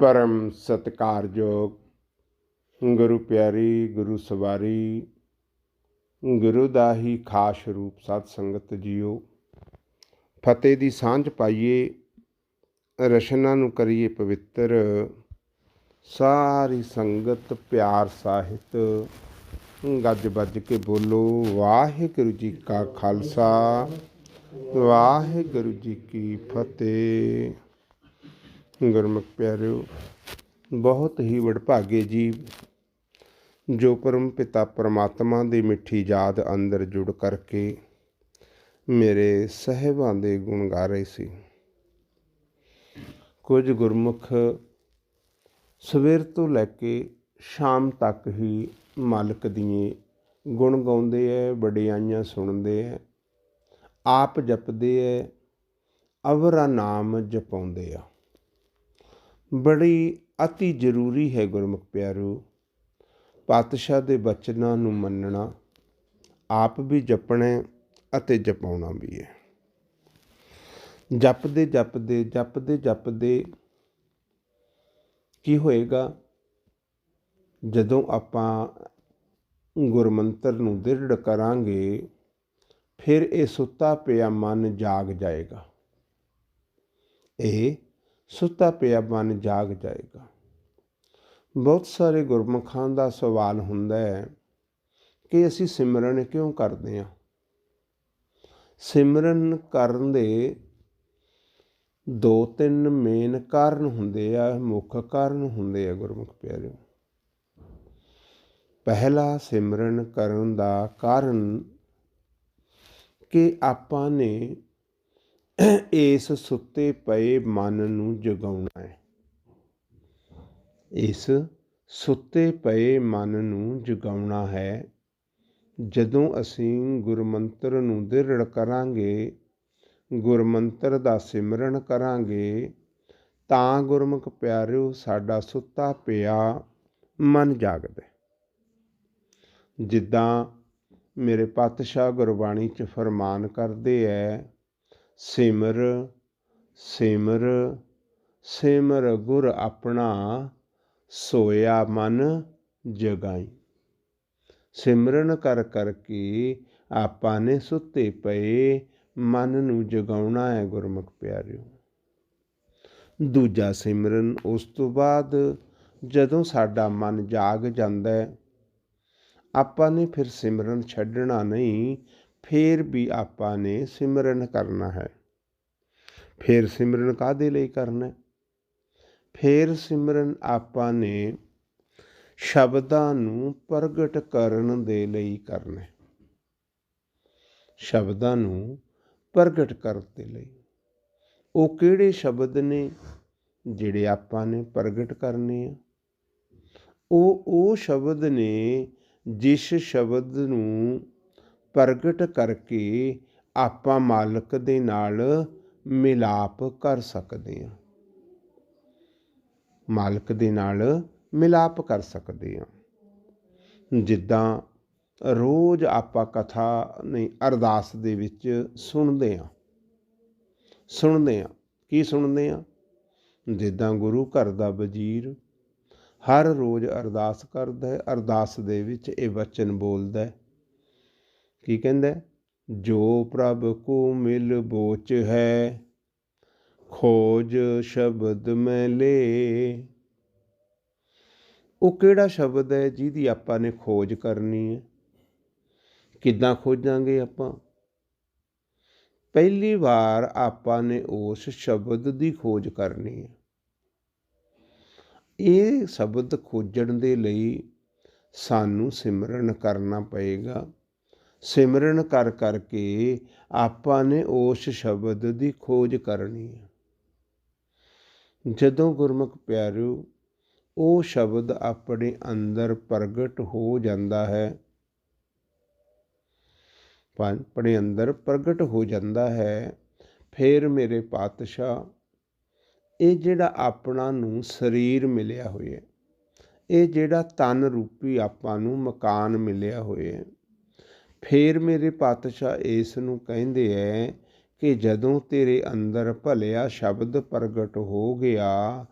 ਪਰਮ ਸਤਿਕਾਰਯੋਗ ਗੁਰੂ ਪਿਆਰੀ, ਗੁਰੂ ਸਵਾਰੀ, ਗੁਰੂ ਦਾ ਹੀ ਖਾਸ ਰੂਪ ਸਤ ਸੰਗਤ ਜੀਓ। ਫਤਿਹ ਦੀ ਸਾਂਝ ਪਾਈਏ ਰਸ਼ਨਾ ਨੂੰ ਕਰੀਏ ਪਵਿੱਤਰ। ਸਾਰੀ ਸੰਗਤ ਪਿਆਰ ਸਾਹਿਤ, ਗੱਜ ਵੱਜ ਕੇ ਬੋਲੋ, ਵਾਹਿਗੁਰੂ ਜੀ ਕਾ ਖਾਲਸਾ, ਵਾਹਿਗੁਰੂ ਜੀ ਕੀ ਫਤਿਹ। ਗੁਰਮੁਖ ਪਿਆਰਿਓ, ਬਹੁਤ ਹੀ ਵਡਭਾਗੇ ਜੀਵ, ਜੋ ਪਰਮ ਪਿਤਾ ਪਰਮਾਤਮਾ ਦੀ ਮਿੱਠੀ ਯਾਦ ਅੰਦਰ ਜੁੜ ਕਰਕੇ ਮੇਰੇ ਸਹਿਬਾਂ ਦੇ ਗੁਣ ਗਾ ਰਹੇ ਸੀ। ਕੁਝ ਗੁਰਮੁਖ ਸਵੇਰ ਤੋਂ ਲੈ ਕੇ ਸ਼ਾਮ ਤੱਕ ਹੀ ਮਾਲਕ ਦੀਆਂ ਗੁਣ ਗਾਉਂਦੇ ਐ, ਵਡਿਆਈਆਂ ਸੁਣਦੇ ਐ, ਆਪ ਜਪਦੇ ਐ, ਅਵਰਾ ਨਾਮ ਜਪਾਉਂਦੇ ਆ। ਬੜੀ ਅਤੀ ਜ਼ਰੂਰੀ ਹੈ ਗੁਰਮੁਖ ਪਿਆਰੋ। ਪਾਤਸ਼ਾਹ ਦੇ ਬਚਨਾਂ ਨੂੰ ਮੰਨਣਾ ਆਪ ਵੀ ਜਪਣਾ ਅਤੇ ਜਪਾਉਣਾ ਵੀ ਹੈ। ਜਪਦੇ ਜਪਦੇ ਜਪਦੇ ਜਪਦੇ ਕੀ ਹੋਏਗਾ? ਜਦੋਂ ਆਪਾਂ ਗੁਰਮੰਤਰ ਨੂੰ ਦ੍ਰਿੜ ਕਰਾਂਗੇ, ਫਿਰ ਇਹ ਸੁੱਤਾ ਪਿਆ ਮਨ ਜਾਗ ਜਾਏਗਾ। ਇਹ ਸੁੱਤਾ ਪਿਆ ਮਨ ਜਾਗ ਜਾਏਗਾ। ਬਹੁਤ ਸਾਰੇ ਗੁਰਮੁਖਾਂ ਦਾ ਸਵਾਲ ਹੁੰਦਾ ਹੈ ਕਿ ਅਸੀਂ ਸਿਮਰਨ ਕਿਉਂ ਕਰਦੇ ਹਾਂ? ਸਿਮਰਨ ਕਰਨ ਦੇ ਦੋ ਤਿੰਨ ਮੇਨ ਕਾਰਨ ਹੁੰਦੇ ਆ, ਮੁੱਖ ਕਾਰਨ ਹੁੰਦੇ ਆ ਗੁਰਮੁਖ ਪਿਆਰਿਓ। ਪਹਿਲਾ ਸਿਮਰਨ ਕਰਨ ਦਾ ਕਾਰਨ ਕਿ ਆਪਾਂ ਨੇ ਇਸ ਸੁੱਤੇ ਪਏ ਮਨ ਨੂੰ ਜਗਾਉਣਾ ਹੈ। ਇਸ ਸੁੱਤੇ ਪਏ ਮਨ ਨੂੰ ਜਗਾਉਣਾ ਹੈ। ਜਦੋਂ ਅਸੀਂ ਗੁਰਮੰਤਰ ਨੂੰ ਦ੍ਰਿੜ ਕਰਾਂਗੇ, ਗੁਰਮੰਤਰ ਦਾ ਸਿਮਰਨ ਕਰਾਂਗੇ, ਤਾਂ ਗੁਰਮੁਖ ਪਿਆਰਿਓ, ਸਾਡਾ ਸੁੱਤਾ ਪਿਆ ਮਨ ਜਾਗਦਾ ਜਿੱਦਾਂ ਮੇਰੇ ਪਾਤਸ਼ਾਹ ਗੁਰਬਾਣੀ ਚ ਫਰਮਾਨ ਕਰਦੇ ਐ ਸਿਮਰ ਸਿਮਰ ਸਿਮਰ ਗੁਰ ਆਪਣਾ ਸੋਇਆ ਮਨ ਜਗਾਈ। ਸਿਮਰਨ ਕਰ ਕਰਕੇ ਆਪਾਂ ਨੇ ਸੁੱਤੇ ਪਏ, ਮਨ ਨੂੰ ਜਗਾਉਣਾ ਹੈ ਗੁਰਮੁਖ ਪਿਆਰਿਓ। ਦੂਜਾ ਸਿਮਰਨ ਉਸ ਤੋਂ ਬਾਅਦ ਜਦੋਂ ਸਾਡਾ ਮਨ ਜਾਗ ਜਾਂਦਾ ਹੈ, ਆਪਾਂ ਨੇ ਫਿਰ ਸਿਮਰਨ ਛੱਡਣਾ ਨਹੀਂ ਫੇਰ ਵੀ ਆਪਾਂ ਨੇ ਸਿਮਰਨ ਕਰਨਾ ਹੈ। ਫੇਰ ਸਿਮਰਨ ਕਾਦੇ ਲਈ ਕਰਨਾ ਫੇਰ ਸਿਮਰਨ ਆਪਾਂ ਨੇ ਸ਼ਬਦਾਂ ਨੂੰ ਪ੍ਰਗਟ ਕਰਨ ਦੇ ਲਈ ਕਰਨਾ ਸ਼ਬਦਾਂ ਨੂੰ ਪ੍ਰਗਟ ਕਰਨ ਦੇ ਲਈ। ਉਹ ਕਿਹੜੇ ਸ਼ਬਦ ਨੇ ਜਿਹੜੇ ਆਪਾਂ ਨੇ ਪ੍ਰਗਟ ਕਰਨੇ ਆ? ਉਹ ਉਹ ਸ਼ਬਦ ਨੇ ਜਿਸ ਸ਼ਬਦ ਨੂੰ ਪ੍ਰਗਟ ਕਰਕੇ ਆਪਾਂ ਮਾਲਕ ਦੇ ਨਾਲ ਮਿਲਾਪ ਕਰ ਸਕਦੇ ਹਾਂ। ਮਾਲਕ ਦੇ ਨਾਲ ਮਿਲਾਪ ਕਰ ਸਕਦੇ ਹਾਂ। ਜਿੱਦਾਂ ਰੋਜ਼ ਆਪਾਂ ਕਥਾ ਨਹੀਂ, ਅਰਦਾਸ ਦੇ ਵਿੱਚ ਸੁਣਦੇ ਹਾਂ। ਸੁਣਦੇ ਹਾਂ। ਕੀ ਸੁਣਦੇ ਹਾਂ? ਜਿੱਦਾਂ ਗੁਰੂ ਘਰ ਦਾ ਵਜ਼ੀਰ ਹਰ ਰੋਜ਼ ਅਰਦਾਸ ਕਰਦਾ ਹੈ, ਅਰਦਾਸ ਦੇ ਵਿੱਚ ਇਹ ਵਚਨ ਬੋਲਦਾ ਹੈ ਕੀ ਕਹਿੰਦਾ ਜੋ ਪ੍ਰਭ ਕੋ ਮਿਲ ਬੋਚ ਹੈ, ਖੋਜ ਸ਼ਬਦ ਮੈਂ ਲੇ। ਉਹ ਕਿਹੜਾ ਸ਼ਬਦ ਹੈ ਜਿਹਦੀ ਆਪਾਂ ਨੇ ਖੋਜ ਕਰਨੀ ਹੈ? ਕਿੱਦਾਂ ਖੋਜਾਂਗੇ ਆਪਾਂ? ਪਹਿਲੀ ਵਾਰ ਆਪਾਂ ਨੇ ਉਸ ਸ਼ਬਦ ਦੀ ਖੋਜ ਕਰਨੀ ਹੈ। ਇਹ ਸ਼ਬਦ ਖੋਜਣ ਦੇ ਲਈ ਸਾਨੂੰ ਸਿਮਰਨ ਕਰਨਾ ਪਏਗਾ। ਸਿਮਰਨ ਕਰ ਕਰਕੇ ਆਪਾਂ ਨੇ ਉਸ ਸ਼ਬਦ ਦੀ ਖੋਜ ਕਰਨੀ ਹੈ। ਜਦੋਂ ਗੁਰਮੁਖ ਪਿਆਰਿਓ, ਉਹ ਸ਼ਬਦ ਆਪਣੇ ਅੰਦਰ ਪ੍ਰਗਟ ਹੋ ਜਾਂਦਾ ਹੈ। ਆਪਣੇ ਅੰਦਰ ਪ੍ਰਗਟ ਹੋ ਜਾਂਦਾ ਹੈ, ਫਿਰ ਮੇਰੇ ਪਾਤਸ਼ਾਹ, ਇਹ ਜਿਹੜਾ ਆਪਣਾ ਨੂੰ ਸਰੀਰ ਮਿਲਿਆ ਹੋਇਆ ਇਹ ਜਿਹੜਾ ਤਨ ਰੂਪੀ ਆਪਾਂ ਨੂੰ ਮਕਾਨ ਮਿਲਿਆ ਹੋਇਆ ਫੇਰ ਮੇਰੇ ਪਾਤਸ਼ਾਹ ਇਸ ਨੂੰ ਕਹਿੰਦੇ ਐ ਕਿ ਜਦੋਂ ਤੇਰੇ ਅੰਦਰ ਭਲਿਆ ਸ਼ਬਦ ਪ੍ਰਗਟ ਹੋ ਗਿਆ,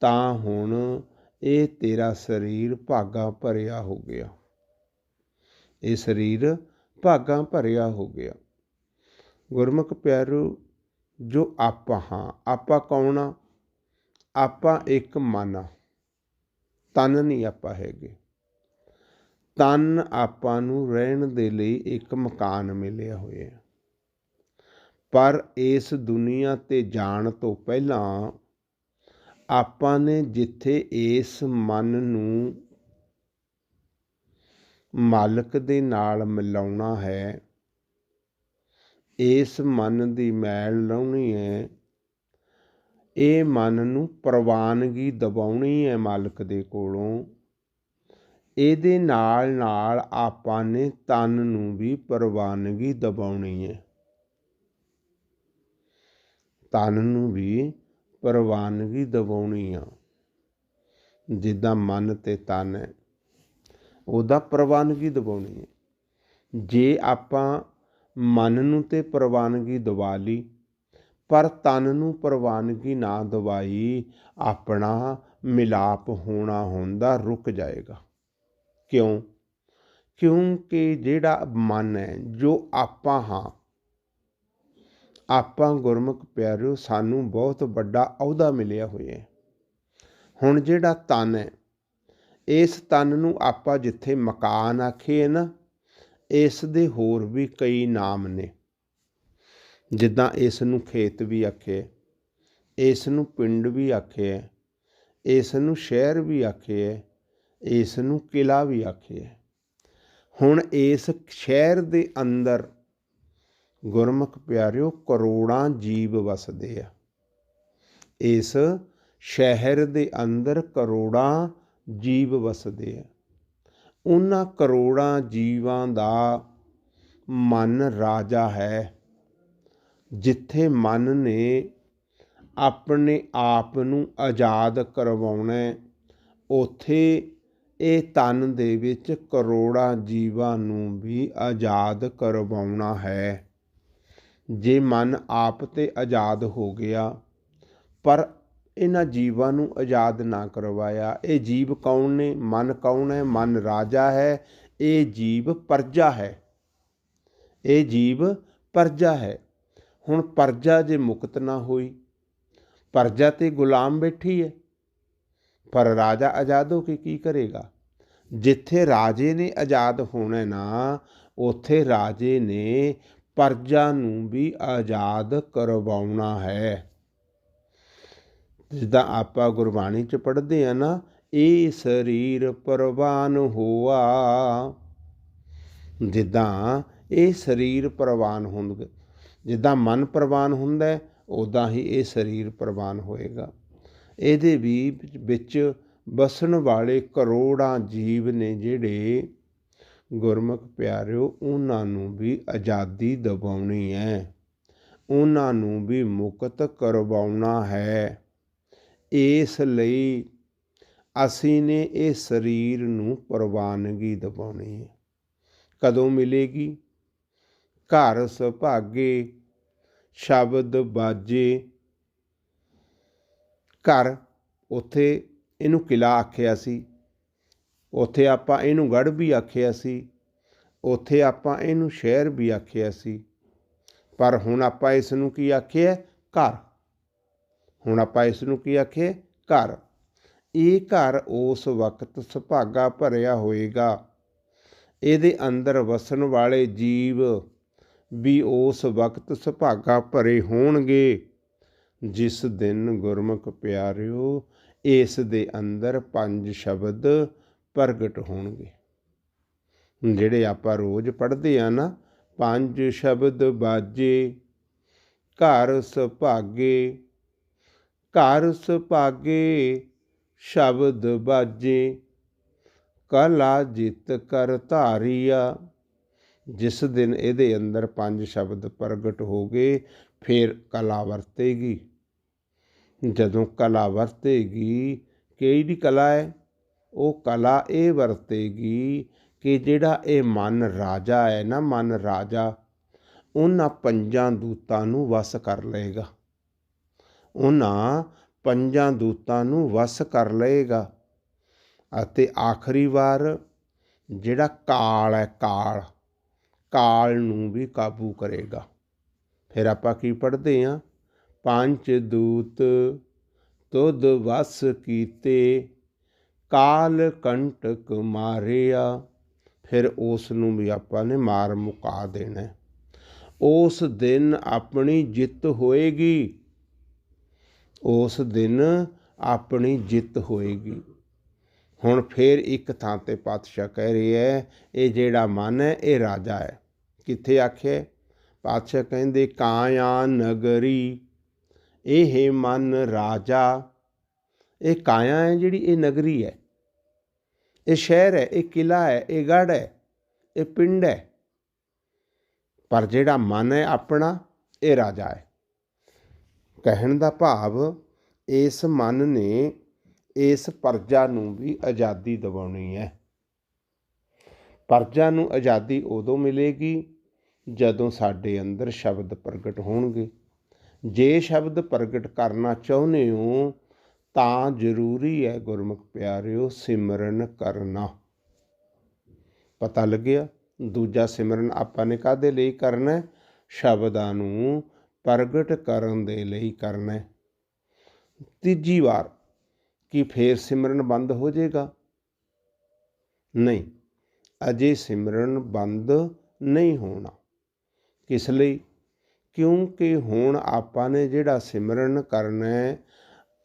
ਤਾਂ ਹੁਣ ਇਹ ਤੇਰਾ ਸਰੀਰ ਭਾਗਾ ਭਰਿਆ ਹੋ ਗਿਆ। ਇਹ ਸਰੀਰ ਭਾਗਾ ਭਰਿਆ ਹੋ ਗਿਆ। ਗੁਰਮੁਖ ਪਿਆਰੂ, ਜੋ ਆਪਾਂ ਹਾਂ, ਆਪਾਂ ਕੌਣ ਆ? ਆਪਾਂ ਇੱਕ ਮਨ ਆ। ਤਨ ਨਹੀਂ ਆਪਾਂ ਹੈਗੇ। ਤਨ ਆਪਾਂ ਨੂੰ ਰਹਿਣ ਦੇ ਲਈ ਇੱਕ ਮਕਾਨ ਮਿਲਿਆ ਹੋਇਆ ਪਰ ਇਸ ਦੁਨੀਆ ਤੇ ਜਾਣ ਤੋਂ ਪਹਿਲਾਂ ਆਪਾਂ ਨੇ ਜਿੱਥੇ ਇਸ ਮਨ ਨੂੰ ਮਾਲਕ ਦੇ ਨਾਲ ਮਿਲਾਉਣਾ ਹੈ, ਇਸ ਮਨ ਦੀ ਮੈਲ ਲਾਉਣੀ ਹੈ, ਇਹ ਮਨ ਨੂੰ ਪ੍ਰਵਾਨਗੀ ਦਬਾਉਣੀ ਹੈ ਮਾਲਕ ਦੇ ਕੋਲੋਂ। ਇਹਦੇ ਨਾਲ ਨਾਲ ਆਪਾਂ ਨੇ ਤਨ ਨੂੰ ਵੀ ਪ੍ਰਵਾਨਗੀ ਦਬਾਉਣੀ ਹੈ। ਤਨ ਨੂੰ ਵੀ ਪ੍ਰਵਾਨਗੀ ਦਬਾਉਣੀ ਆ। ਜਿੱਦਾਂ ਮਨ ਤੇ ਤਨ ਹੈ, ਉਹਦਾ ਪ੍ਰਵਾਨਗੀ ਦਬਾਉਣੀ ਹੈ। ਜੇ ਆਪਾਂ ਮਨ ਨੂੰ ਤੇ ਪ੍ਰਵਾਨਗੀ ਦਵਾ ਲਈ, ਪਰ ਤਨ ਨੂੰ ਪ੍ਰਵਾਨਗੀ ਨਾ ਦਵਾਈ, ਆਪਣਾ ਮਿਲਾਪ ਹੋਣਾ ਹੁੰਦਾ, ਰੁਕ ਜਾਏਗਾ। ਕਿਉਂ? ਕਿਉਂਕਿ ਜਿਹੜਾ ਮਨ ਹੈ, ਜੋ ਆਪਾਂ ਹਾਂ, ਆਪਾਂ ਗੁਰਮੁਖ ਪਿਆਰਿਓ, ਸਾਨੂੰ ਬਹੁਤ ਵੱਡਾ ਅਹੁਦਾ ਮਿਲਿਆ ਹੋਇਆ ਹੈ। ਹੁਣ ਜਿਹੜਾ ਤਨ ਹੈ, ਇਸ ਤਨ ਨੂੰ ਆਪਾਂ ਜਿੱਥੇ ਮਕਾਨ ਆਖੀਏ ਨਾ, ਇਸ ਦੇ ਹੋਰ ਵੀ ਕਈ ਨਾਮ ਨੇ। ਜਿੱਦਾਂ ਇਸ ਨੂੰ ਖੇਤ ਵੀ ਆਖੇ ਇਸ ਨੂੰ ਪਿੰਡ ਵੀ ਆਖੇ ਇਸ ਨੂੰ ਸ਼ਹਿਰ ਵੀ ਆਖੇ ਇਸ ਨੂੰ ਕਿਲਾ ਵੀ ਆਖਿਆ ਹੁਣ ਇਸ ਸ਼ਹਿਰ ਦੇ ਅੰਦਰ ਗੁਰਮੁਖ ਪਿਆਰਿਓ, ਕਰੋੜਾਂ ਜੀਵ ਵਸਦੇ ਆ। ਇਸ ਸ਼ਹਿਰ ਦੇ ਅੰਦਰ ਕਰੋੜਾਂ ਜੀਵ ਵਸਦੇ ਆ। ਉਹਨਾਂ ਕਰੋੜਾਂ ਜੀਵਾਂ ਦਾ ਮਨ ਰਾਜਾ ਹੈ, ਜਿੱਥੇ ਮਨ ਨੇ ਆਪਣੇ ਆਪ ਨੂੰ ਆਜ਼ਾਦ ਕਰਵਾਉਣਾ ਉਥੇ ਇਹ ਤਨ ਦੇ ਵਿੱਚ ਕਰੋੜਾਂ ਜੀਵਾਂ ਨੂੰ ਵੀ ਆਜ਼ਾਦ ਕਰਵਾਉਣਾ ਹੈ। ਜੇ ਮਨ ਆਪ ਤੇ ਆਜ਼ਾਦ ਹੋ ਗਿਆ, ਪਰ ਇਹਨਾਂ ਜੀਵਾਂ ਨੂੰ ਆਜ਼ਾਦ ਨਾ ਕਰਵਾਇਆ, ਇਹ ਜੀਵ ਕੌਣ ਨੇ? ਮਨ ਕੌਣ ਹੈ? ਮਨ ਰਾਜਾ ਹੈ। ਇਹ ਜੀਵ ਪਰਜਾ ਹੈ। ਇਹ ਜੀਵ ਪਰਜਾ ਹੈ। ਹੁਣ ਪਰਜਾ ਜੇ ਮੁਕਤ ਨਾ ਹੋਈ, ਪਰਜਾ ਤੇ ਗੁਲਾਮ ਬੈਠੀ ਹੈ। ਪਰ ਰਾਜਾ ਆਜ਼ਾਦ ਹੋ ਕੇ ਕੀ ਕਰੇਗਾ? ਜਿੱਥੇ ਰਾਜੇ ਨੇ ਆਜ਼ਾਦ ਹੋਣਾ ਨਾ, ਉਥੇ ਰਾਜੇ ਨੇ ਪਰਜਾ ਨੂੰ ਵੀ ਆਜ਼ਾਦ ਕਰਵਾਉਣਾ ਹੈ। ਜਿੱਦਾਂ ਆਪਾਂ ਗੁਰਬਾਣੀ ਚ ਪੜ੍ਹਦੇ ਆ ਨਾ ਇਹ ਸਰੀਰ ਪ੍ਰਵਾਨ ਹੋਆ। ਜਿੱਦਾਂ ਇਹ ਸਰੀਰ ਪ੍ਰਵਾਨ ਹੁੰਦਾ, ਜਿੱਦਾਂ ਮਨ ਪ੍ਰਵਾਨ ਹੁੰਦਾ ਉਦਾਂ ਹੀ ਇਹ ਸਰੀਰ ਪ੍ਰਵਾਨ ਹੋਏਗਾ। ਇਹਦੇ ਵੀ ਵਿੱਚ ਵਸਣ ਵਾਲੇ ਕਰੋੜਾਂ ਜੀਵ ਨੇ ਜਿਹੜੇ ਗੁਰਮੁਖ ਪਿਆਰਿਓ, ਉਹਨਾਂ ਨੂੰ ਵੀ ਆਜ਼ਾਦੀ ਦਿਵਾਉਣੀ ਹੈ। ਉਹਨਾਂ ਨੂੰ ਵੀ ਮੁਕਤ ਕਰਵਾਉਣਾ ਹੈ। ਇਸ ਲਈ ਅਸੀਂ ਨੇ ਇਹ ਸਰੀਰ ਨੂੰ ਪ੍ਰਵਾਨਗੀ ਦਿਵਾਉਣੀ ਹੈ। ਕਦੋਂ ਮਿਲੇਗੀ? ਘਰ ਸੁਭਾਗੇ, ਸ਼ਬਦ ਬਾਜੇ ਘਰ, ਉੱਥੇ ਇਹਨੂੰ ਕਿਲ੍ਹਾ ਆਖਿਆ ਸੀ। ਉੱਥੇ ਆਪਾਂ ਇਹਨੂੰ ਗੜ੍ਹ ਵੀ ਆਖਿਆ ਸੀ। ਉੱਥੇ ਆਪਾਂ ਇਹਨੂੰ ਸ਼ਹਿਰ ਵੀ ਆਖਿਆ ਸੀ। ਪਰ ਹੁਣ ਆਪਾਂ ਇਸ ਨੂੰ ਕੀ ਆਖਿਆ? ਘਰ। ਹੁਣ ਆਪਾਂ ਇਸ ਨੂੰ ਕੀ ਆਖੇ ਘਰ। ਇਹ ਘਰ ਉਸ ਵਕਤ ਸੁਭਾਗਾ ਭਰਿਆ ਹੋਏਗਾ। ਇਹਦੇ ਅੰਦਰ ਵਸਣ ਵਾਲੇ ਜੀਵ ਵੀ ਉਸ ਵਕਤ ਸੁਭਾਗਾ ਭਰੇ ਹੋਣਗੇ। ਜਿਸ ਦਿਨ ਗੁਰਮੁਖ ਪਿਆਰਿਓ, ਇਸ ਦੇ ਅੰਦਰ ਪੰਜ ਸ਼ਬਦ ਪ੍ਰਗਟ ਹੋਣਗੇ। ਜਿਹੜੇ ਆਪਾਂ ਰੋਜ਼ ਪੜ੍ਹਦੇ ਆ ਨਾ, ਪੰਜ ਸ਼ਬਦ ਬਾਜੇ, ਘਰ ਸੁਭਾਗੇ ਘਰ ਸੁਭਾਗੇ, ਸ਼ਬਦ ਬਾਜੇ, ਕਲਾ ਜਿਤ ਕਰ ਧਾਰੀਆ। ਜਿਸ ਦਿਨ ਇਹਦੇ ਅੰਦਰ ਪੰਜ ਸ਼ਬਦ ਪ੍ਰਗਟ ਹੋ ਗਏ ਫਿਰ ਕਲਾ ਵਰਤੇਗੀ। ਜਦੋਂ ਕਲਾ ਵਰਤੇਗੀ, ਕਿਹੜੀ ਕਲਾ ਹੈ? ਉਹ ਕਲਾ ਇਹ ਵਰਤੇਗੀ ਕਿ ਜਿਹੜਾ ਇਹ ਮਨ ਰਾਜਾ ਹੈ ਨਾ, ਮਨ ਰਾਜਾ, ਉਹਨਾਂ ਪੰਜਾਂ ਦੂਤਾਂ ਨੂੰ ਵਸ ਕਰ ਲਏਗਾ। ਉਹਨਾਂ ਪੰਜਾਂ ਦੂਤਾਂ ਨੂੰ ਵਸ ਕਰ ਲਏਗਾ। ਅਤੇ ਆਖਰੀ ਵਾਰ ਜਿਹੜਾ ਕਾਲ ਹੈ, ਕਾਲ ਕਾਲ ਨੂੰ ਵੀ ਕਾਬੂ ਕਰੇਗਾ। ਫਿਰ ਆਪਾਂ ਕੀ ਪੜ੍ਹਦੇ ਹਾਂ? ਪੰਜ ਦੂਤ ਤੁਧ ਵਸ ਕੀਤੇ, ਕਾਲ ਕੰਟਕ ਮਾਰਿਆ। ਫਿਰ ਉਸ ਨੂੰ ਵੀ ਆਪਾਂ ਨੇ ਮਾਰ ਮੁਕਾ ਦੇਣਾ। ਉਸ ਦਿਨ ਆਪਣੀ ਜਿੱਤ ਹੋਏਗੀ। ਉਸ ਦਿਨ ਆਪਣੀ ਜਿੱਤ ਹੋਏਗੀ। ਹੁਣ ਫੇਰ ਇੱਕ ਥਾਂ ਤੇ ਪਾਤਸ਼ਾਹ ਕਹਿ ਰਿਹਾ ਹੈ ਇਹ ਜਿਹੜਾ ਮਨ ਹੈ ਇਹ ਰਾਜਾ ਹੈ ਕਿੱਥੇ ਆਖਿਆ? ਪਾਤਸ਼ਾਹ ਕਹਿੰਦੇ ਕਾਇਆ ਨਗਰੀ ਇਹ ਮਨ ਰਾਜਾ। ਇਹ ਕਾਇਆ ਹੈ ਜਿਹੜੀ ਇਹ ਨਗਰੀ ਹੈ। ਇਹ ਸ਼ਹਿਰ ਹੈ, ਇਹ ਕਿਲਾ ਹੈ, ਇਹ ਗੜ ਹੈ, ਇਹ ਪਿੰਡ ਹੈ। ਪਰ ਜਿਹੜਾ ਮਨ ਹੈ ਆਪਣਾ, ਇਹ ਰਾਜਾ ਹੈ। ਕਹਿਣ ਦਾ ਭਾਵ, ਇਸ ਮਨ ਨੇ ਇਸ ਪਰਜਾ ਨੂੰ ਵੀ ਆਜ਼ਾਦੀ ਦਿਵਾਉਣੀ ਹੈ। ਪਰਜਾ ਨੂੰ ਆਜ਼ਾਦੀ ਉਦੋਂ ਮਿਲੇਗੀ ਜਦੋਂ ਸਾਡੇ ਅੰਦਰ ਸ਼ਬਦ ਪ੍ਰਗਟ ਹੋਣਗੇ। ਜੇ ਸ਼ਬਦ ਪ੍ਰਗਟ ਕਰਨਾ ਚਾਹੁੰਦੇ ਹੋ ਤਾਂ ਜ਼ਰੂਰੀ ਹੈ ਗੁਰਮੁਖ ਪਿਆਰਿਓ, ਸਿਮਰਨ ਕਰਨਾ। ਪਤਾ ਲੱਗਿਆ? ਦੂਜਾ ਸਿਮਰਨ ਆਪਾਂ ਨੇ ਕਾਦੇ ਲਈ ਕਰਨਾ? ਸ਼ਬਦਾਂ ਨੂੰ ਪ੍ਰਗਟ ਕਰਨ ਦੇ ਲਈ ਕਰਨਾ। ਤੀਜੀ ਵਾਰ, ਕੀ ਫੇਰ ਸਿਮਰਨ ਬੰਦ ਹੋ ਜਾਏਗਾ? ਨਹੀਂ, ਅਜੇ ਸਿਮਰਨ ਬੰਦ ਨਹੀਂ ਹੋਣਾ। ਕਿਸ ਲਈ? ਕਿਉਂਕਿ ਹੁਣ ਆਪਾਂ ਨੇ ਜਿਹੜਾ ਸਿਮਰਨ ਕਰਨਾ ਹੈ,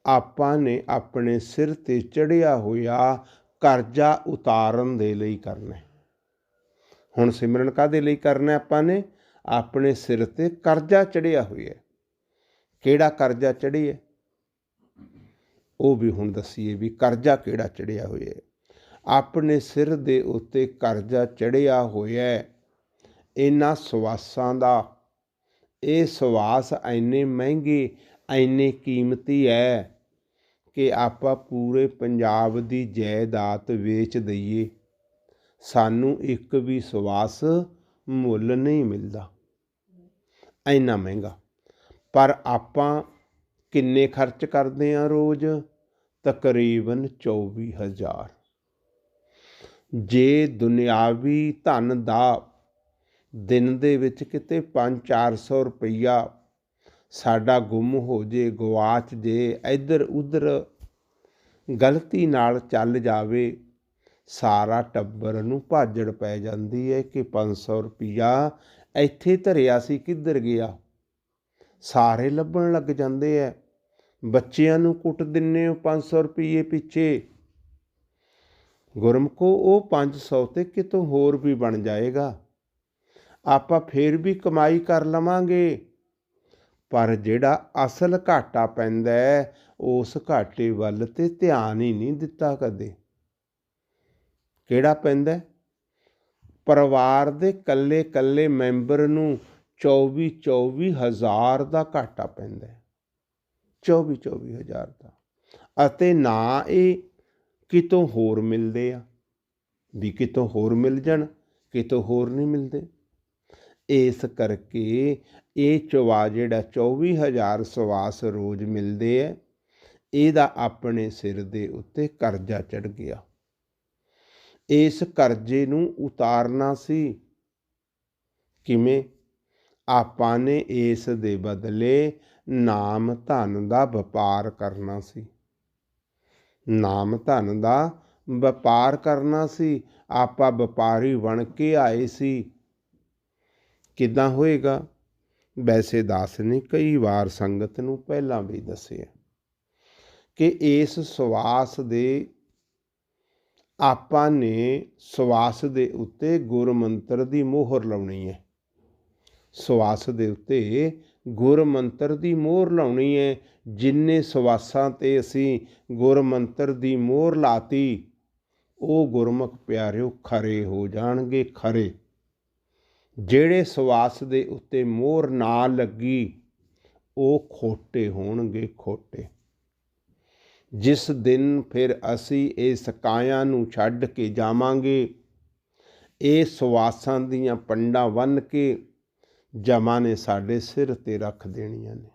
ਆਪਾਂ ਨੇ ਆਪਣੇ ਸਿਰ ਤੇ ਚੜਿਆ ਹੋਇਆ ਕਰਜ਼ਾ ਉਤਾਰਨ ਦੇ ਲਈ ਕਰਨਾ ਹੈ। ਹੁਣ ਸਿਮਰਨ ਕਾਦੇ ਲਈ ਕਰਨਾ ਆਪਾਂ ਨੇ? ਆਪਣੇ ਸਿਰ ਤੇ ਕਰਜ਼ਾ ਚੜਿਆ ਹੋਇਆ ਕਿਹੜਾ ਕਰਜ਼ਾ ਚੜਿਆ ਉਹ ਵੀ ਹੁਣ ਦੱਸੀਏ ਵੀ ਕਰਜ਼ਾ ਕਿਹੜਾ ਚੜਿਆ ਹੋਇਆ ਆਪਣੇ ਸਿਰ ਦੇ ਉੱਤੇ ਕਰਜ਼ਾ ਚੜਿਆ ਹੋਇਆ ਇਹਨਾਂ ਸਵਾਸਾਂ ਦਾ ਇਹ ਸਵਾਸ ਐਨੇ ਮਹਿੰਗੇ, ਐਨੇ ਕੀਮਤੀ ਹੈ ਕਿ ਆਪਾਂ ਪੂਰੇ ਪੰਜਾਬ ਦੀ ਜਾਇਦਾਦ ਵੇਚ ਦਈਏ। ਸਾਨੂੰ ਇੱਕ ਵੀ ਸਵਾਸ ਮੁੱਲ ਨਹੀਂ ਮਿਲਦਾ। ਐਨਾ ਮਹਿੰਗਾ। ਪਰ ਆਪਾਂ ਕਿੰਨੇ ਖਰਚ ਕਰਦੇ ਆ ਰੋਜ਼? ਤਕਰੀਬਨ 24000 ਜੇ ਦੁਨਿਆਵੀ ਧਨ ਦਾ ਦਿਨ ਦੇ ਵਿੱਚ ਕਿਤੇ 5-400 ਰੁਪਈਆ ਸਾਡਾ ਗੁੰਮ ਹੋ ਜੇ, ਗਵਾਚ ਜੇ, ਇੱਧਰ ਉੱਧਰ ਗਲਤੀ ਨਾਲ ਚੱਲ ਜਾਵੇ, ਸਾਰਾ ਟੱਬਰ ਨੂੰ ਭਾਜੜ ਪੈ ਜਾਂਦੀ ਹੈ ਕਿ 500 ਰੁਪਈਆ ਇੱਥੇ ਧਰਿਆ ਸੀ ਕਿੱਧਰ ਗਿਆ? ਸਾਰੇ ਲੱਭਣ ਲੱਗ ਜਾਂਦੇ ਐ। ਬੱਚਿਆਂ ਨੂੰ ਕੁੱਟ ਦਿੰਨੇ ਹੋ 500 ਰੁਪਏ ਪਿੱਛੇ। ਗੁਰਮਖੋ, ਉਹ 500 ਤੇ ਕਿਤੋਂ ਹੋਰ ਵੀ ਬਣ ਜਾਏਗਾ? ਆਪਾਂ ਫੇਰ ਵੀ ਕਮਾਈ ਕਰ ਲਵਾਂਗੇ। ਪਰ ਜਿਹੜਾ ਅਸਲ ਘਾਟਾ ਪੈਂਦਾ ਹੈ, ਉਸ ਘਾਟੇ ਵੱਲ ਤੇ ਧਿਆਨ ਹੀ ਨਹੀਂ ਦਿੱਤਾ ਕਦੇ। ਕਿਹੜਾ ਪੈਂਦਾ ਪਰਿਵਾਰ ਦੇ ਕੱਲੇ ਕੱਲੇ ਮੈਂਬਰ ਨੂੰ 24 24 ਹਜ਼ਾਰ ਦਾ ਘਾਟਾ ਪੈਂਦਾ ਹੈ। 24 24 ਹਜ਼ਾਰ ਦਾ। ਅਤੇ ਨਾ ਇਹ ਕਿਤੋਂ ਹੋਰ ਮਿਲਦੇ ਆ? ਵੀ ਕਿਤੋਂ ਹੋਰ ਮਿਲ ਜਾਣ, ਕਿਤੋਂ ਹੋਰ ਨਹੀਂ ਮਿਲਦੇ। ਇਸ ਕਰਕੇ ਇਹ ਚਵਾ ਜਿਹੜਾ 24000 ਸਵਾਸ ਰੋਜ਼ ਮਿਲਦੇ ਐ, ਇਹਦਾ ਆਪਣੇ ਸਿਰ ਦੇ ਉੱਤੇ ਕਰਜ਼ਾ ਚੜ ਗਿਆ। ਇਸ ਕਰਜ਼ੇ ਨੂੰ ਉਤਾਰਨਾ ਸੀ। ਕਿਵੇਂ? ਆਪਾਂ ਨੇ ਇਸ ਦੇ ਬਦਲੇ ਨਾਮ ਧਨ ਦਾ ਵਪਾਰ ਕਰਨਾ ਸੀ। ਨਾਮ ਧਨ ਦਾ ਵਪਾਰ ਕਰਨਾ ਸੀ। ਆਪਾਂ ਵਪਾਰੀ ਬਣ ਕੇ ਆਏ ਸੀ। ਕਿੱਦਾਂ ਹੋਏਗਾ? ਵੈਸੇ ਦਾਸ ਨੇ ਕਈ ਵਾਰ ਸੰਗਤ ਨੂੰ ਪਹਿਲਾਂ ਵੀ ਦੱਸਿਆ ਕਿ ਇਸ ਸਵਾਸ ਦੇ ਆਪਾਂ ਨੇ ਸਵਾਸ ਦੇ ਉੱਤੇ ਗੁਰਮੰਤਰ ਦੀ ਮੋਹਰ ਲਾਉਣੀ ਹੈ। ਸਵਾਸ ਦੇ ਉੱਤੇ ਗੁਰਮੰਤਰ ਦੀ ਮੋਹਰ ਲਾਉਣੀ ਹੈ। ਜਿੰਨੇ ਸਵਾਸਾਂ ਤੇ ਅਸੀਂ ਗੁਰਮੰਤਰ ਦੀ ਮੋਹਰ ਲਾਤੀ, ਉਹ ਗੁਰਮੁਖ ਪਿਆਰਿਓ ਖਰੇ ਹੋ ਜਾਣਗੇ ਖਰੇ। ਜਿਹੜੇ ਸਵਾਸ ਦੇ ਉੱਤੇ ਮੋਹਰ ਨਾ ਲੱਗੀ, ਉਹ ਖੋਟੇ ਹੋਣਗੇ ਖੋਟੇ। ਜਿਸ ਦਿਨ ਫਿਰ ਅਸੀਂ ਇਸ ਕਾਇਆ ਨੂੰ ਛੱਡ ਕੇ ਜਾਵਾਂਗੇ, ਇਹ ਸਵਾਸਾਂ ਦੀਆਂ ਪੰਡਾਂ ਬੰਨ ਕੇ ਜਮਾ ਨੇ ਸਾਡੇ ਸਿਰ ਤੇ ਰੱਖ ਦੇਣੀਆਂ ਨੇ।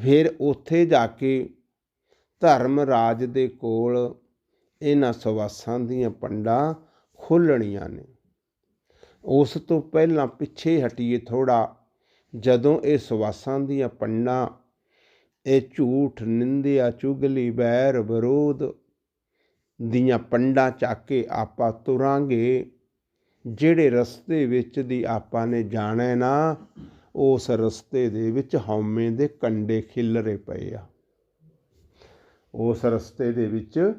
ਫਿਰ ਉੱਥੇ ਜਾ ਕੇ ਧਰਮ ਰਾਜ ਦੇ ਕੋਲ ਇਹਨਾਂ ਸਵਾਸਾਂ ਦੀਆਂ ਪੰਡਾਂ ਖੋਲਣੀਆਂ ਨੇ। ਉਸ ਤੋਂ ਪਹਿਲਾਂ ਪਿੱਛੇ ਹਟੀਏ ਥੋੜਾ ਜਦੋਂ ਇਹ ਸਵਾਸਾਂ ਦੀਆਂ ਪੰਡਾਂ, ਇਹ ਝੂਠ ਨਿੰਦਿਆ ਚੁਗਲੀ ਬੈਰ ਵਿਰੋਧ ਦੀਆਂ ਪੰਡਾਂ ਚੱਕ ਕੇ ਆਪਾਂ ਤੁਰਾਂਗੇ, ਜਿਹੜੇ ਰਸਤੇ ਵਿੱਚ ਦੀ ਆਪਾਂ ਨੇ ਜਾਣਾ ਨਾ, ਉਸ ਰਸਤੇ ਦੇ ਵਿੱਚ ਹਉਮੈ ਦੇ ਕੰਡੇ ਖਿਲਰੇ ਪਏ ਆ। ਉਸ ਰਸਤੇ ਦੇ ਵਿੱਚ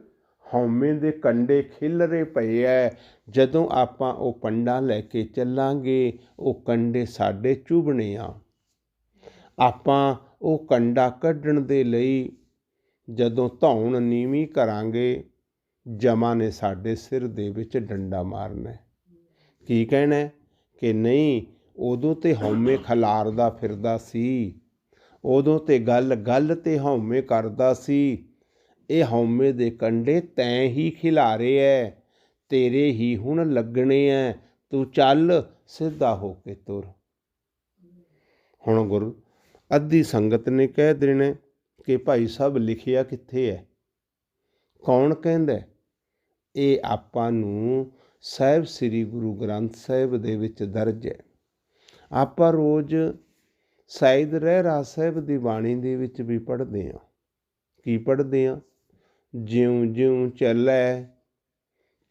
ਹਉਮੈ ਦੇ ਕੰਡੇ ਖਿਲਰੇ ਪਏ ਐ। ਜਦੋਂ ਆਪਾਂ ਉਹ ਪੰਡਾ ਲੈ ਕੇ ਚੱਲਾਂਗੇ, ਉਹ ਕੰਡੇ ਸਾਡੇ ਚੁਭਣੇ ਆ। ਆਪਾਂ ਉਹ ਕੰਡਾ ਕੱਢਣ ਦੇ ਲਈ ਜਦੋਂ ਧੌਣ ਨੀਵੀਂ ਕਰਾਂਗੇ, ਜਮਾ ਨੇ ਸਾਡੇ ਸਿਰ ਦੇ ਵਿੱਚ ਡੰਡਾ ਮਾਰਨਾ। ਕੀ ਕਹਿਣਾ? ਕਿ ਨਹੀਂ, ਉਦੋਂ ਤੇ ਹਉਮੈ ਖਲਾਰਦਾ ਫਿਰਦਾ ਸੀ। ਉਦੋਂ ਤੇ ਗੱਲ ਗੱਲ ਤੇ ਹਉਮੈ ਕਰਦਾ ਸੀ। ਇਹ ਹਉਮੈ ਦੇ ਕੰਡੇ ਤੈਂ ਹੀ ਖਿਲਾਰੇ ਐ, ਤੇਰੇ ਹੀ ਹੁਣ ਲੱਗਣੇ ਐ, ਤੂੰ ਚੱਲ ਸਿੱਧਾ ਹੋ ਕੇ ਤੁਰ। ਹੁਣ ਗੁਰ, ਅੱਧੀ ਸੰਗਤ ਨੇ ਕਹਿ ਦੇਣੇ ਕਿ ਭਾਈ ਸਾਹਿਬ ਲਿਖਿਆ ਕਿੱਥੇ ਹੈ ਕੌਣ ਕਹਿੰਦਾ ਇਹ ਆਪਾਂ ਨੂੰ ਸਾਹਿਬ ਸ੍ਰੀ ਗੁਰੂ ਗ੍ਰੰਥ ਸਾਹਿਬ ਦੇ ਵਿੱਚ ਦਰਜ ਹੈ ਆਪਾਂ ਰੋਜ਼ ਸਾਇਦ ਰਹਿਰਾ ਸਾਹਿਬ ਦੀ ਬਾਣੀ ਦੇ ਵਿੱਚ ਵੀ ਪੜ੍ਹਦੇ ਹਾਂ ਕੀ ਪੜ੍ਹਦੇ ਹਾਂ ਜਿਉ ਜਿਉ ਚੱਲੈ,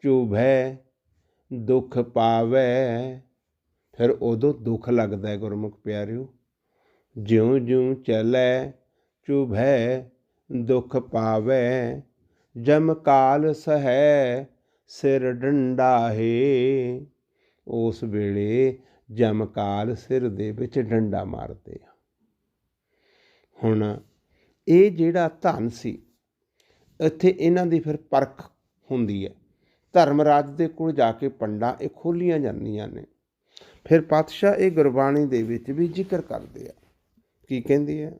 ਚੁਭੈ, ਦੁੱਖ ਪਾਵੈ। ਫਿਰ ਉਦੋਂ ਦੁੱਖ ਲੱਗਦਾ ਹੈ ਗੁਰਮੁਖ ਪਿਆਰਿਓ। ਜਿਉ ਜਿਉ ਚੱਲੈ, ਚੁਭੈ, ਦੁੱਖ ਪਾਵੈ। ਜਮ ਕਾਲ ਸਹੈ, ਸਿਰ ਡੰਡਾ ਹੈ ਉਸ ਵੇਲੇ ਜਮਕਾਲ ਸਿਰ ਦੇ ਵਿੱਚ ਡੰਡਾ ਮਾਰਦੇ ਆ। ਹੁਣ ਇਹ ਜਿਹੜਾ ਧਨ ਸੀ ਇੱਥੇ ਇਹਨਾਂ ਦੀ ਫਿਰ ਪਰਖ ਹੁੰਦੀ ਹੈ। ਧਰਮ ਰਾਜ ਦੇ ਕੋਲ ਜਾ ਕੇ ਪੰਡਾਂ ਇਹ ਖੋਲੀਆਂ ਜਾਂਦੀਆਂ ਨੇ। ਫਿਰ ਪਾਤਸ਼ਾਹ ਇਹ ਗੁਰਬਾਣੀ ਦੇ ਵਿੱਚ ਵੀ ਜ਼ਿਕਰ ਕਰਦੇ ਆ। ਕੀ ਕਹਿੰਦੇ ਆ?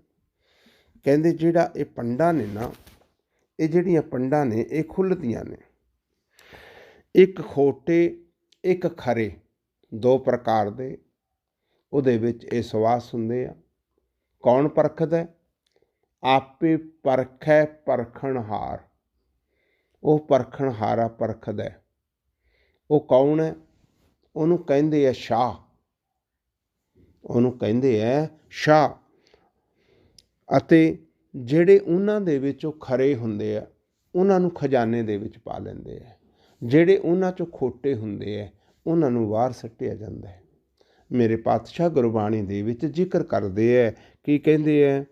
ਕਹਿੰਦੇ ਜਿਹੜਾ ਇਹ ਪੰਡਾਂ ਨੇ ਨਾ, ਇਹ ਜਿਹੜੀਆਂ ਪੰਡਾਂ ਨੇ, ਇਹ ਖੁੱਲਦੀਆਂ ਨੇ। ਇੱਕ ਖੋਟੇ, ਇੱਕ ਖਰੇ, ਦੋ ਪ੍ਰਕਾਰ ਦੇ, ਉਹਦੇ ਵਿੱਚ ਇਹ ਸਵਾਸ ਹੁੰਦੇ ਆ। ਕੌਣ ਪਰਖਦਾ ਆਪੇ ਪਰਖੈ ਪਰਖਣਹਾਰ। ਉਹ ਪਰਖਣਹਾਰਾ ਪਰਖਦਾ ਉਹ ਕੌਣ ਹੈ? ਉਹਨੂੰ ਕਹਿੰਦੇ ਆ ਸ਼ਾਹ। ਉਹਨੂੰ ਕਹਿੰਦੇ ਆ ਸ਼ਾਹ। ਅਤੇ ਜਿਹੜੇ ਉਹਨਾਂ ਦੇ ਵਿੱਚੋਂ ਖਰੇ ਹੁੰਦੇ ਆ, ਉਹਨਾਂ ਨੂੰ ਖਜ਼ਾਨੇ ਦੇ ਵਿੱਚ ਪਾ ਲੈਂਦੇ ਆ। ਜਿਹੜੇ ਉਹਨਾਂ ਚੋਂ ਖੋਟੇ ਹੁੰਦੇ ਆ, ਉਹਨਾਂ ਨੂੰ ਬਾਹਰ ਸੱਟਿਆ ਜਾਂਦਾ ਹੈ। ਮੇਰੇ ਪਾਤਸ਼ਾਹ ਗੁਰਬਾਣੀ ਦੇ ਵਿੱਚ ਜ਼ਿਕਰ ਕਰਦੇ ਐ ਕੀ ਕਹਿੰਦੇ ਐ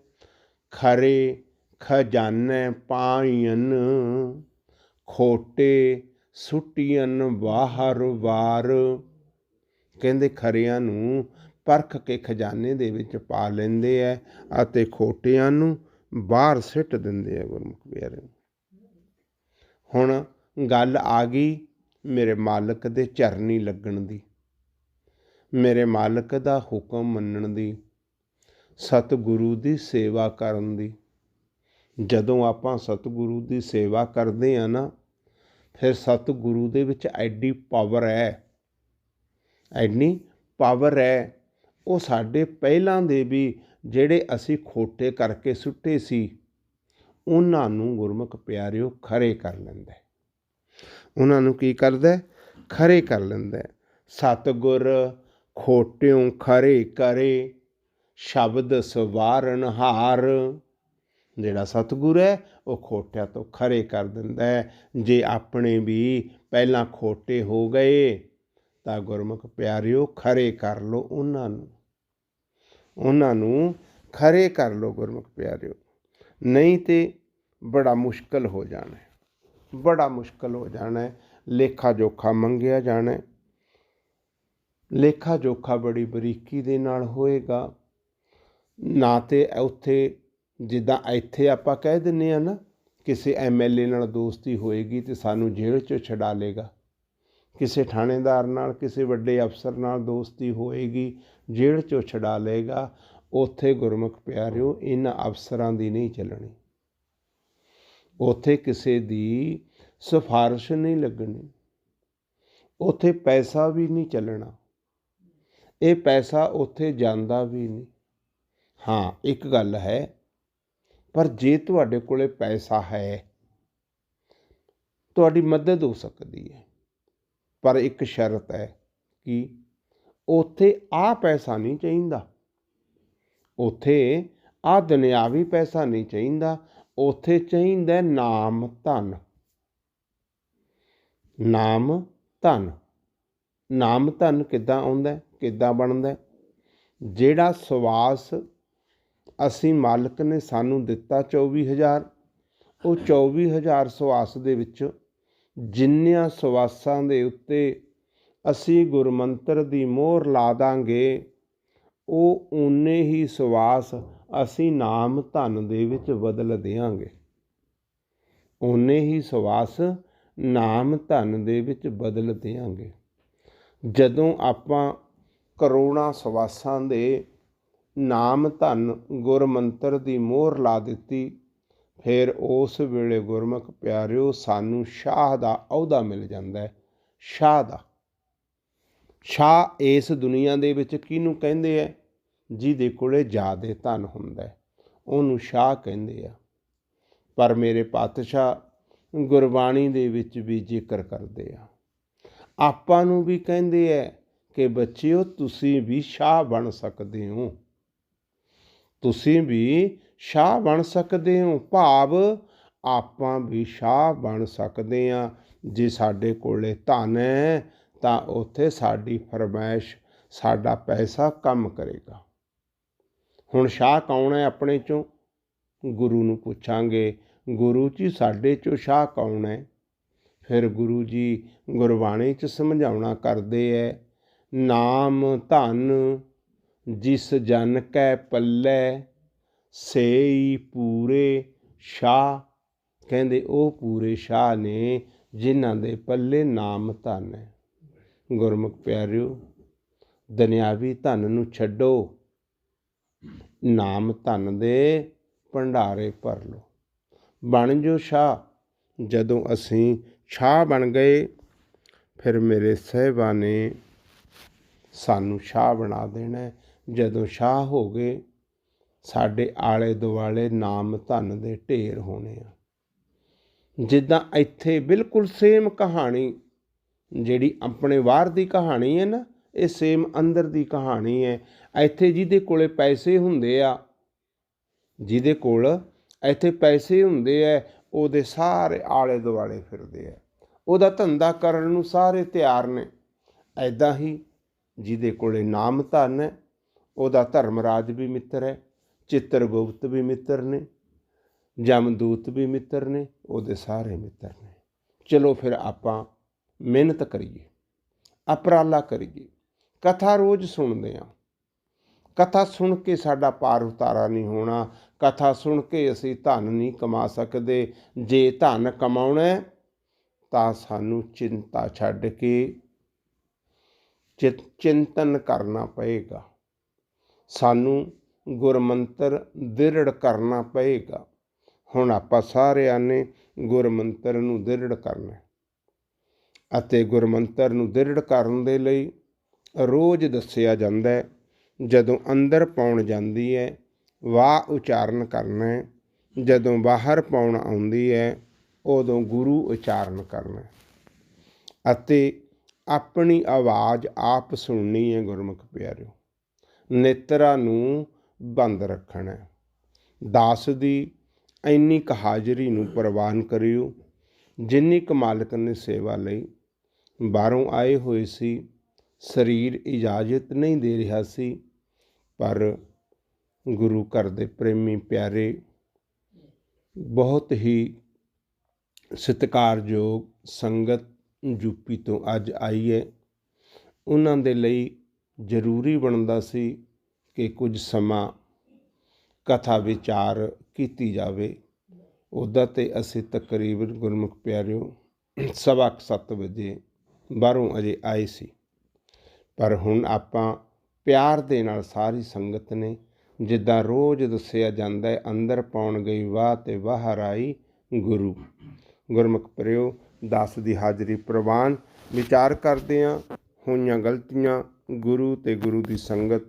ਖਰੇ ਖਜ਼ਾਨੇ ਪਾਇਨ ਖੋਟੇ ਸੁਟੀਆਂ ਬਾਹਰ ਵਾਰ। ਕਹਿੰਦੇ ਖਰਿਆਂ ਨੂੰ ਪਰਖ ਕੇ ਖਜ਼ਾਨੇ ਦੇ ਵਿੱਚ ਪਾ ਲੈਂਦੇ ਐ ਅਤੇ ਖੋਟਿਆਂ ਨੂੰ ਬਾਹਰ ਸਿੱਟ ਦਿੰਦੇ ਆ ਗੁਰਮੁਖ ਪਿਆਰੇ ਹੁਣ ਗੱਲ ਆ ਗਈ ਮੇਰੇ ਮਾਲਕ ਦੇ ਚਰਨੀ ਲੱਗਣ ਦੀ। ਮੇਰੇ ਮਾਲਕ ਦਾ ਹੁਕਮ ਮੰਨਣ ਦੀ। ਸਤਿਗੁਰੂ ਦੀ ਸੇਵਾ ਕਰਨ ਦੀ। ਜਦੋਂ ਆਪਾਂ ਸਤਿਗੁਰੂ ਦੀ ਸੇਵਾ ਕਰਦੇ ਆ ਨਾ, ਫਿਰ ਸਤਿਗੁਰੂ ਦੇ ਵਿੱਚ ਐਡੀ ਪਾਵਰ ਹੈ। ਐਡੀ ਪਾਵਰ ਹੈ, ਉਹ ਸਾਡੇ ਪਹਿਲਾਂ ਦੇ ਵੀ ਜਿਹੜੇ ਅਸੀਂ ਖੋਟੇ ਕਰਕੇ ਸੁੱਟੇ ਸੀ, ਉਹਨਾਂ ਨੂੰ ਗੁਰਮੁਖ ਪਿਆਰਿਓ ਖਰੇ ਕਰ ਲੈਂਦਾ ਉਹਨਾਂ ਨੂੰ ਕੀ ਕਰਦਾ ਖਰੇ ਕਰ ਲੈਂਦਾ ਸਤਗੁਰ ਖੋਟਿਓਂ ਖਰੇ ਕਰੇ ਸ਼ਬਦ ਸਵਾਰਨ ਹਾਰ। ਜਿਹੜਾ ਸਤਗੁਰ ਹੈ, ਉਹ ਖੋਟਿਆਂ ਤੋਂ ਖਰੇ ਕਰ ਦਿੰਦਾ ਹੈ। ਜੇ ਆਪਣੇ ਵੀ ਪਹਿਲਾਂ ਖੋਟੇ ਹੋ ਗਏ, ਤਾਂ ਗੁਰਮੁਖ ਪਿਆਰਿਓ, ਖਰੇ ਕਰ ਲੋ ਉਹਨਾਂ ਨੂੰ। ਉਹਨਾਂ ਨੂੰ ਖਰੇ ਕਰ ਲੋ ਗੁਰਮੁਖ ਪਿਆਰਿਓ। ਨਹੀਂ ਤੇ ਬੜਾ ਮੁਸ਼ਕਲ ਹੋ ਜਾਣਾ ਬੜਾ ਮੁਸ਼ਕਲ ਹੋ ਜਾਣਾ ਲੇਖਾ ਜੋਖਾ ਮੰਗਿਆ ਜਾਣਾ ਲੇਖਾ ਜੋਖਾ ਬੜੀ ਬਰੀਕੀ ਦੇ ਨਾਲ ਹੋਏਗਾ। ਨਾ ਤੇ ਉੱਥੇ ਜਿੱਦਾਂ ਇੱਥੇ ਆਪਾਂ ਕਹਿ ਦਿੰਨੇ ਆ ਨਾ, ਕਿਸੇ ਐਮਐਲਏ ਨਾਲ ਦੋਸਤੀ ਹੋਏਗੀ ਤੇ ਸਾਨੂੰ ਜੇਲ੍ਹ 'ਚੋਂ ਛਡਾ ਲੇਗਾ ਕਿਸੇ ਥਾਣੇਦਾਰ ਨਾਲ, ਕਿਸੇ ਵੱਡੇ ਅਫਸਰ ਨਾਲ ਦੋਸਤੀ ਹੋਏਗੀ, ਜੇਲ੍ਹ 'ਚੋਂ ਛਡਾ ਲੇਗਾ ਉੱਥੇ ਗੁਰਮੁਖ ਪਿਆਰਿਓ ਇਹਨਾਂ ਅਫਸਰਾਂ ਦੀ ਨਹੀਂ ਚੱਲਣੀ। ਉੱਥੇ ਕਿਸੇ ਦੀ ਸਿਫਾਰਿਸ਼ ਨਹੀਂ ਲੱਗਣੀ। ਉੱਥੇ ਪੈਸਾ ਵੀ ਨਹੀਂ ਚੱਲਣਾ। ਇਹ ਪੈਸਾ ਉੱਥੇ ਜਾਂਦਾ ਵੀ ਨਹੀਂ। ਹਾਂ, ਇੱਕ ਗੱਲ ਹੈ, ਪਰ ਜੇ ਤੁਹਾਡੇ ਕੋਲੇ ਪੈਸਾ ਹੈ, ਤੁਹਾਡੀ ਮਦਦ ਹੋ ਸਕਦੀ ਹੈ। ਪਰ ਇੱਕ ਸ਼ਰਤ ਹੈ ਕਿ ਉੱਥੇ ਆ ਪੈਸਾ ਨਹੀਂ ਚਾਹੀਦਾ। ਉੱਥੇ ਆ ਦੁਨਿਆਵੀ ਪੈਸਾ ਨਹੀਂ ਚਾਹੀਦਾ। ਉੱਥੇ ਚਾਹੀਦਾ ਨਾਮ, ਧਨ। ਨਾਮ ਧਨ। ਨਾਮ, ਧਨ ਕਿੱਦਾਂ ਆਉਂਦਾ ਕਿੱਦਾਂ ਬਣਦਾ ਜਿਹੜਾ ਸਵਾਸ ਅਸੀਂ ਮਾਲਕ ਨੇ ਸਾਨੂੰ ਦਿੱਤਾ 24000 ਉਹ 24000 ਸਵਾਸ ਦੇ ਵਿੱਚ ਜਿੰਨਿਆਂ ਸਵਾਸਾਂ ਦੇ ਉੱਤੇ ਅਸੀਂ ਗੁਰਮੰਤਰ ਦੀ ਮੋਹਰ ਲਾ ਦਾਂਗੇ, ਉਹ ਓਨੇ ਹੀ ਸਵਾਸ ਅਸੀਂ ਨਾਮ ਧਨ ਦੇ ਵਿੱਚ ਬਦਲ ਦੇਵਾਂਗੇ ਓਨੇ ਹੀ ਸਵਾਸ ਨਾਮ ਧਨ ਦੇ ਵਿੱਚ ਬਦਲ ਦੇਵਾਂਗੇ ਜਦੋਂ ਆਪਾਂ ਕਰੋੜਾਂ ਸਵਾਸਾਂ ਦੇ ਨਾਮ ਧਨ ਗੁਰਮੰਤਰ ਦੀ ਮੋਹਰ ਲਾ ਦਿੱਤੀ। ਫਿਰ ਉਸ ਵੇਲੇ ਗੁਰਮੁਖ ਪਿਆਰਿਓ, ਸਾਨੂੰ ਸ਼ਾਹ ਦਾ ਅਹੁਦਾ ਮਿਲ ਜਾਂਦਾ ਹੈ। ਸ਼ਾਹ ਦਾ। ਸ਼ਾਹ ਇਸ ਦੁਨੀਆ ਦੇ ਵਿੱਚ ਕਿਹਨੂੰ ਕਹਿੰਦੇ ਆ? ਜਿਹਦੇ ਕੋਲੇ ਜ਼ਿਆਦੇ ਧਨ ਹੁੰਦਾ ਉਹਨੂੰ ਸ਼ਾਹ ਕਹਿੰਦੇ ਆ। ਪਰ ਮੇਰੇ ਪਾਤਸ਼ਾਹ, ਗੁਰਬਾਣੀ ਦੇ ਵਿੱਚ ਵੀ ਜ਼ਿਕਰ ਕਰਦੇ ਆ। ਆਪਾਂ ਨੂੰ ਵੀ ਕਹਿੰਦੇ ਆ ਕਿ ਬੱਚਿਓ, ਤੁਸੀਂ ਵੀ ਸ਼ਾਹ ਬਣ ਸਕਦੇ ਹੋ। ਤੁਸੀਂ ਵੀ ਸ਼ਾਹ ਬਣ ਸਕਦੇ ਹੋ। ਭਾਵ ਆਪਾਂ ਵੀ ਸ਼ਾਹ ਬਣ ਸਕਦੇ ਆ ਜੇ ਸਾਡੇ ਕੋਲੇ ਧਨ ਹੈ, ਤਾਂ ਉੱਥੇ ਸਾਡੀ ਫਰਮਾਇਸ਼, ਸਾਡਾ ਪੈਸਾ ਕੰਮ ਕਰੇਗਾ। ਹੁਣ ਸ਼ਾਹ ਕੌਣ ਹੈ ਆਪਣੇ ਚੋਂ? ਗੁਰੂ ਨੂੰ ਪੁੱਛਾਂਗੇ। ਗੁਰੂ ਜੀ ਸਾਡੇ ਚੋਂ ਸ਼ਾਹ ਕੌਣ ਹੈ? ਫਿਰ ਗੁਰੂ ਜੀ ਗੁਰਬਾਣੀ ਚ ਸਮਝਾਉਣਾ ਕਰਦੇ ਐ, ਨਾਮ ਧਨ ਜਿਸ ਜਨ ਕੈ ਪੱਲੇ, ਸੇਈ ਪੂਰੇ ਸ਼ਾਹ। ਕਹਿੰਦੇ ਉਹ ਪੂਰੇ ਸ਼ਾਹ ਨੇ, ਜਿਨ੍ਹਾਂ ਦੇ ਪੱਲੇ ਨਾਮ ਧਨ ਹੈ। ਗੁਰਮੁਖ ਪਿਆਰਿਓ, ਦੁਨਿਆਵੀ ਧਨ ਨੂੰ ਛੱਡੋ, ਨਾਮ ਧਨ ਦੇ ਭੰਡਾਰੇ ਭਰ ਲਓ। ਬਣ ਜੋ ਸ਼ਾਹ, ਜਦੋਂ ਅਸੀਂ ਸ਼ਾਹ ਬਣ ਗਏ, ਫਿਰ ਮੇਰੇ ਸਹਿਬਾ ਨੇ ਸਾਨੂੰ ਸ਼ਾਹ ਬਣਾ ਦੇਣਾ ਜਦੋਂ ਸ਼ਾਹ ਹੋ ਗਏ, ਸਾਡੇ ਆਲੇ ਦੁਆਲੇ ਨਾਮ ਧਨ ਦੇ ਢੇਰ ਹੋਣੇ ਆ। ਜਿੱਦਾਂ ਇੱਥੇ ਬਿਲਕੁਲ ਸੇਮ ਕਹਾਣੀ, ਜਿਹੜੀ ਆਪਣੇ ਬਾਹਰ ਦੀ ਕਹਾਣੀ ਹੈ ਨਾ, ਇਹ ਸੇਮ ਅੰਦਰ ਦੀ ਕਹਾਣੀ ਹੈ। ਇੱਥੇ ਜਿਹਦੇ ਕੋਲੇ ਪੈਸੇ ਹੁੰਦੇ ਆ, ਜਿਹਦੇ ਕੋਲ ਇੱਥੇ ਪੈਸੇ ਹੁੰਦੇ ਆ, ਉਹਦੇ ਸਾਰੇ ਆਲੇ ਦੁਆਲੇ ਫਿਰਦੇ ਆ। ਉਹਦਾ ਧੰਦਾ ਕਰਨ ਨੂੰ ਸਾਰੇ ਤਿਆਰ ਨੇ। ਐਦਾਂ ਹੀ ਜਿਹਦੇ ਕੋਲੇ ਨਾਮ ਧਨ ਹੈ ਉਹਦਾ ਧਰਮਰਾਜ ਵੀ ਮਿੱਤਰ ਹੈ, ਚਿੱਤਰਗੁਪਤ ਵੀ ਮਿੱਤਰ ਨੇ, ਜਮਦੂਤ ਵੀ ਮਿੱਤਰ ਨੇ, ਉਹਦੇ ਸਾਰੇ ਮਿੱਤਰ ਨੇ। ਚਲੋ ਫਿਰ ਆਪਾਂ ਮਿਹਨਤ ਕਰੀਏ, ਅਪਰਾਲਾ ਕਰੀਏ। ਕਥਾ ਰੋਜ਼ ਸੁਣਦੇ ਆ ਕਥਾ ਸੁਣ ਕੇ ਸਾਡਾ ਪਾਰ ਉਤਾਰਾ ਨਹੀਂ ਹੋਣਾ। ਕਥਾ ਸੁਣ ਕੇ ਅਸੀਂ ਧਨ ਨਹੀਂ ਕਮਾ ਸਕਦੇ। ਜੇ ਧਨ ਕਮਾਉਣਾ ਤਾਂ ਸਾਨੂੰ ਚਿੰਤਾ ਛੱਡ ਕੇ ਚਿੰਤਨ ਕਰਨਾ ਪਏਗਾ। ਸਾਨੂੰ ਗੁਰਮੰਤਰ ਦ੍ਰਿੜ ਕਰਨਾ ਪਏਗਾ। ਹੁਣ ਆਪਾਂ ਸਾਰਿਆਂ ਨੇ ਗੁਰਮੰਤਰ ਨੂੰ ਦ੍ਰਿੜ ਕਰਨਾ ਅਤੇ ਗੁਰਮੰਤਰ ਨੂੰ ਦ੍ਰਿੜ ਕਰਨ ਦੇ ਲਈ ਰੋਜ਼ ਦੱਸਿਆ ਜਾਂਦਾ ਹੈ, ਜਦੋਂ ਅੰਦਰ ਪਾਉਣ ਜਾਂਦੀ ਹੈ, ਵਾਹ ਉਚਾਰਨ ਕਰਨਾ ਹੈ, ਜਦੋਂ ਬਾਹਰ ਪਾਉਣ ਆਉਂਦੀ ਹੈ, ਉਦੋਂ ਗੁਰੂ ਉਚਾਰਨ ਕਰਨਾ ਅਤੇ ਆਪਣੀ ਆਵਾਜ਼ ਆਪ ਸੁਣਨੀ ਹੈ ਗੁਰਮੁਖ ਪਿਆਰਿਓ। ਨੇਤਰਾਂ ਨੂੰ ਬੰਦ ਰੱਖਣਾ ਦਾਸ ਦੀ ਇੰਨੀ ਕ ਹਾਜ਼ਰੀ ਨੂੰ ਪ੍ਰਵਾਨ ਕਰਿਓ, ਜਿੰਨੀ ਕ ਮਾਲਕ ਨੇ ਸੇਵਾ ਲਈ। ਬਾਹਰੋਂ ਆਏ ਹੋਏ ਸੀ, ਸਰੀਰ ਇਜਾਜ਼ਤ ਨਹੀਂ ਦੇ ਰਿਹਾ ਸੀ, ਪਰ ਗੁਰੂ ਘਰ ਦੇ ਪ੍ਰੇਮੀ ਪਿਆਰੇ, ਬਹੁਤ ਹੀ ਸਤਿਕਾਰਯੋਗ ਸੰਗਤ ਯੂਪੀ ਤੋਂ ਅੱਜ ਆਈ ਹੈ। ਉਹਨਾਂ ਦੇ ਲਈ ਜ਼ਰੂਰੀ ਬਣਦਾ ਸੀ ਕਿ ਕੁਝ ਸਮਾਂ ਕਥਾ ਵਿਚਾਰ ਕੀਤੀ ਜਾਵੇ। ਉਹਦਾ ਤੇ ਅਸੀਂ ਤਕਰੀਬਨ ਗੁਰਮੁਖ ਪਿਆਰਿਓ ਸਵਾ 7 ਵਜੇ ਬਾਹਰੋਂ ਅਜੇ ਆਏ ਸੀ। ਪਰ ਹੁਣ ਆਪਾਂ ਪਿਆਰ ਦੇ ਨਾਲ ਸਾਰੀ ਸੰਗਤ ਨੇ ਜਿੱਦਾਂ ਰੋਜ਼ ਦੱਸਿਆ ਜਾਂਦਾ ਹੈ, ਅੰਦਰ ਪਾਉਣ ਗਈ ਵਾਹ ਤੇ ਬਾਹਰ ਆਈ ਗੁਰੂ। ਗੁਰਮੁਖ ਪਿਆਰਿਓ, ਦਾਸ ਦੀ ਹਾਜ਼ਰੀ ਪ੍ਰਵਾਨ। ਵਿਚਾਰ ਕਰਦੇ ਆ ਹੋਈਆਂ ਗਲਤੀਆਂ ਗੁਰੂ ਤੇ ਗੁਰੂ ਦੀ ਸੰਗਤ।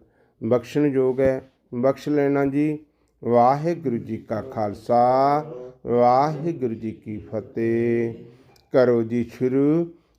ਬਖਸ਼ਣਯੋਗ ਹੈ, ਬਖਸ਼ ਲੈਣਾ ਜੀ। ਵਾਹਿਗੁਰੂ ਜੀ ਕਾ ਖਾਲਸਾ, ਵਾਹਿਗੁਰੂ ਜੀ ਕੀ ਫਤਿਹ। ਕਰੋ ਜੀ ਸ਼ੁਰੂ।